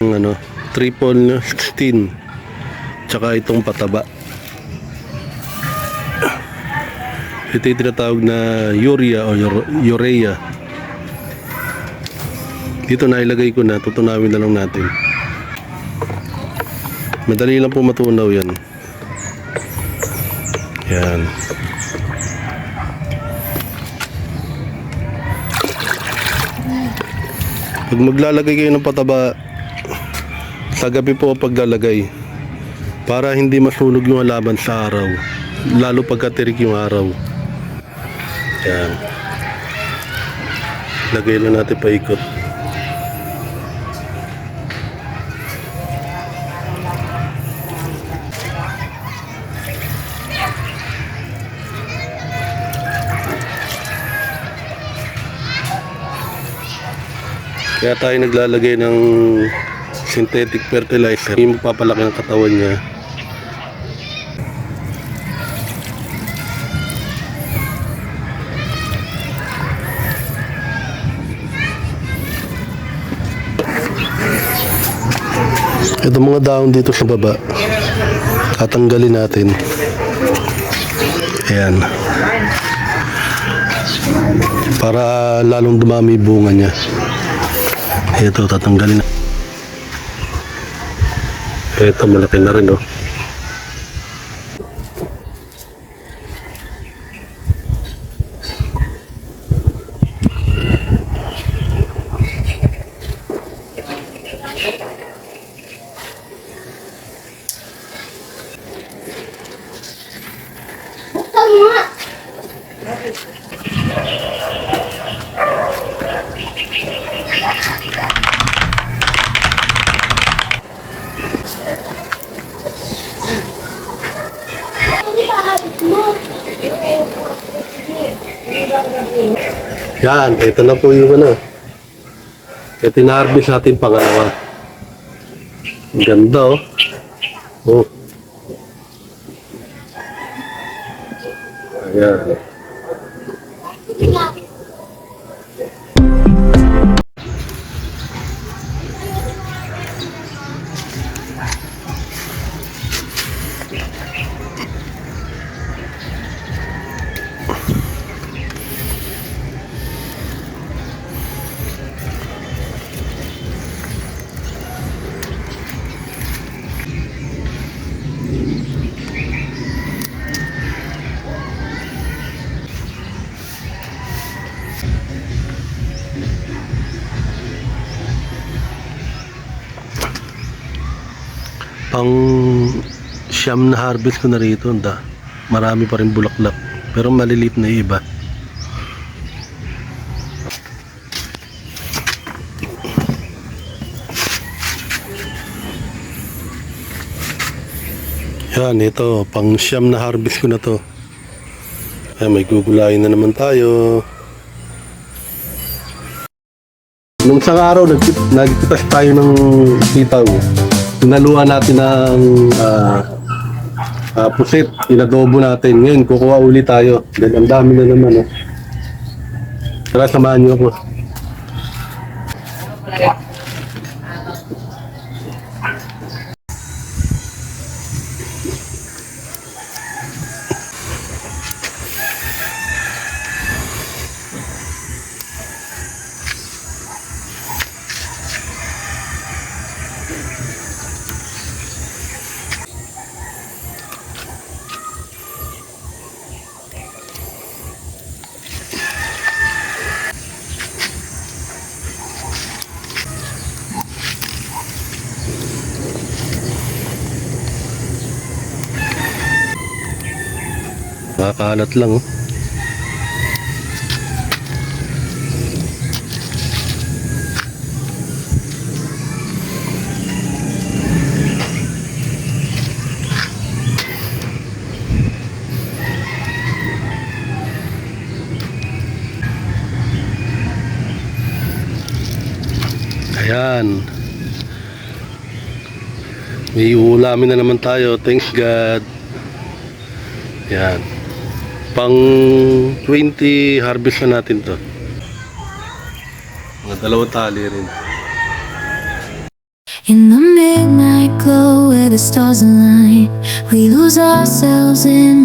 Ang ano, triple 16. Tsaka itong pataba. Ito yung tinatawag na urea o ure- urea. Dito na ilagay ko na, tutunawin na lang natin. Madali lang po matunaw yan. Yan. Pag maglalagay kayo ng pataba, sa gabi po paglalagay para hindi masunog yung halaman sa araw lalo pagka tirik yung araw. Yan. Lagay lang natin paikot. Kaya tayo naglalagay ng synthetic fertilizer yung magpapalaki ng katawan niya Ito mga dahon dito sa baba. Tatanggalin natin. Ayan. Para lalong dumami bunga niya. Ito, tatanggalin. Ito, malaki na rin, oh. Yan, ito na po yung ano. Ito na-harvest natin pangalawa. Ang ganda, oh. Oh. Ayan. Pang siyam na harvest ko na rito, da. Marami pa rin bulaklak. Pero maliliit na iba. Yan, ito. Pang siyam na harvest ko na to. Ayan, may gugulayin na naman tayo. Nung isang araw, nag nagtitas tayo ng sitaw. Tinaluan natin ng ah, ah, pusit, inadobo natin. Ngayon, kukuha uli tayo. Dahil ang dami na naman. Oh. Tara, samahan niyo ako. Nakakalat lang. Oh. Ayan. May ulamin na naman tayo. Thanks God. Yan. Pang 20 harvest na natin to. Mga dalawang tali rin. In the midnight glow where the stars align, we lose ourselves in